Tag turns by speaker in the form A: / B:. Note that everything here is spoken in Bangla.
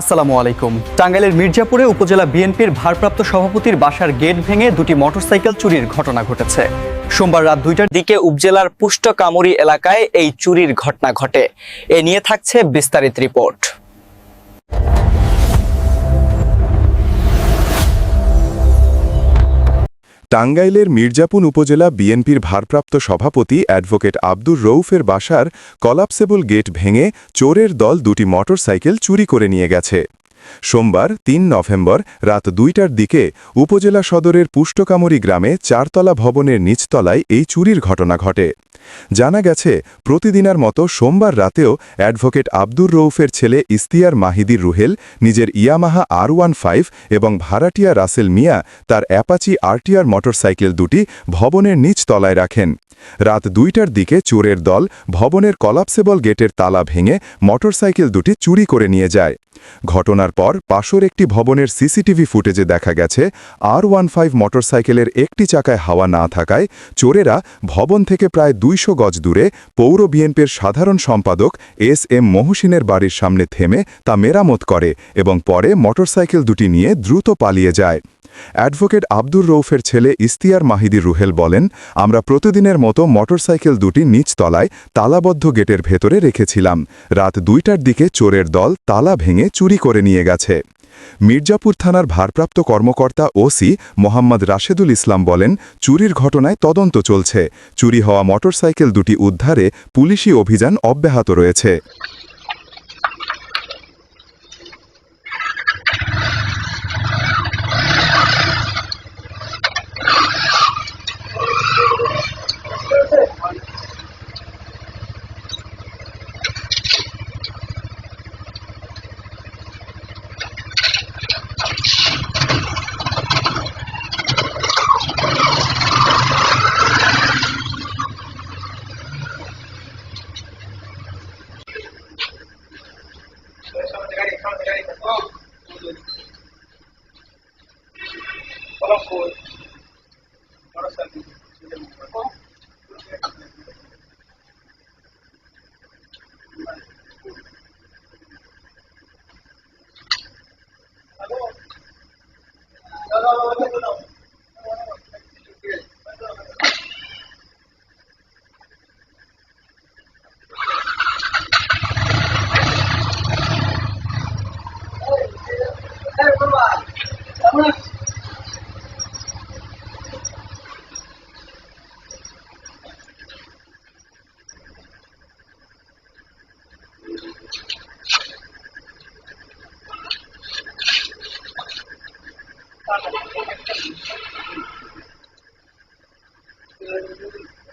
A: আসসালামু আলাইকুম। টাঙ্গাইলের মির্জাপুরে উপজেলা বিএনপির ভারপ্রাপ্ত সভাপতির বাসার গেট ভেঙে দুটি মোটরসাইকেল চুরির ঘটনা ঘটেছে। সোমবার রাত দুইটার
B: দিকে উপজেলার পুষ্ট কামুরি এলাকায় এই চুরির ঘটনা ঘটে। এ নিয়ে থাকছে বিস্তারিত রিপোর্ট।
C: টাঙ্গাইলের মির্জাপুর উপজেলা বিএনপির ভারপ্রাপ্ত সভাপতি অ্যাডভোকেট আব্দুর রৌফের বাসার কলাপসেবল গেট ভেঙে চোরের দল দুটি মোটরসাইকেল চুরি করে নিয়ে গেছে। সোমবার, তিন নভেম্বর, রাত দুইটার দিকে উপজেলা সদরের পুষ্টকামরি গ্রামে চারতলা ভবনের নিচতলায় এই চুরির ঘটনা ঘটে। জানা গেছে, প্রতিদিনার মতো সোমবার রাতেও অ্যাডভোকেট আব্দুর রৌফের ছেলে ইস্তিয়ার মাহিদির রুহেল, নিজের ইয়ামাহা আর ওয়ান ফাইভ এবং ভাড়াটিয়া রাসেল মিয়া, তার অ্যাপাচি আরটিআর মোটরসাইকেল দুটি ভবনের নিচ তলায় রাখেন। রাত দুইটার দিকে চোরের দল ভবনের কলাপসেবল গেটের তালা ভেঙে মোটরসাইকেল দুটি চুরি করে নিয়ে যায়। ঘটনার পর পাশর একটি ভবনের সিসিটিভি ফুটেজে দেখা গেছে, আর ওয়ান ফাইভ মোটরসাইকেলের একটি চাকায় হাওয়া না থাকায় চোরেরা ভবন থেকে প্রায় দুইশো গজ দূরে পৌর বিএনপির সাধারণ সম্পাদক এস এম মহসিনের বাড়ির সামনে থেমে তা মেরামত করে এবং পরে মোটরসাইকেল দুটি নিয়ে দ্রুত পালিয়ে যায়। অ্যাডভোকেট আব্দুর রৌফের ছেলে ইস্তিয়ার মাহিদি রুহেল বলেন, আমরা প্রতিদিনের মতো মোটরসাইকেল দুটি নিচ তলায় তালাবদ্ধ গেটের ভেতরে রেখেছিলাম। রাত দুইটার দিকে চোরের দল তালা ভেঙে চুরি করে নিয়ে গেছে। মির্জাপুর থানার ভারপ্রাপ্ত কর্মকর্তা ওসি মোহাম্মদ রাশেদুল ইসলাম বলেন, চুরির ঘটনায় তদন্ত চলছে। চুরি হওয়া মোটরসাইকেল দুটি উদ্ধারে পুলিশি অভিযান অব্যাহত রয়েছে।
B: Qual foi? Qual foi? Qual Alô? Não, não, não, não, não. Thank não Thank you.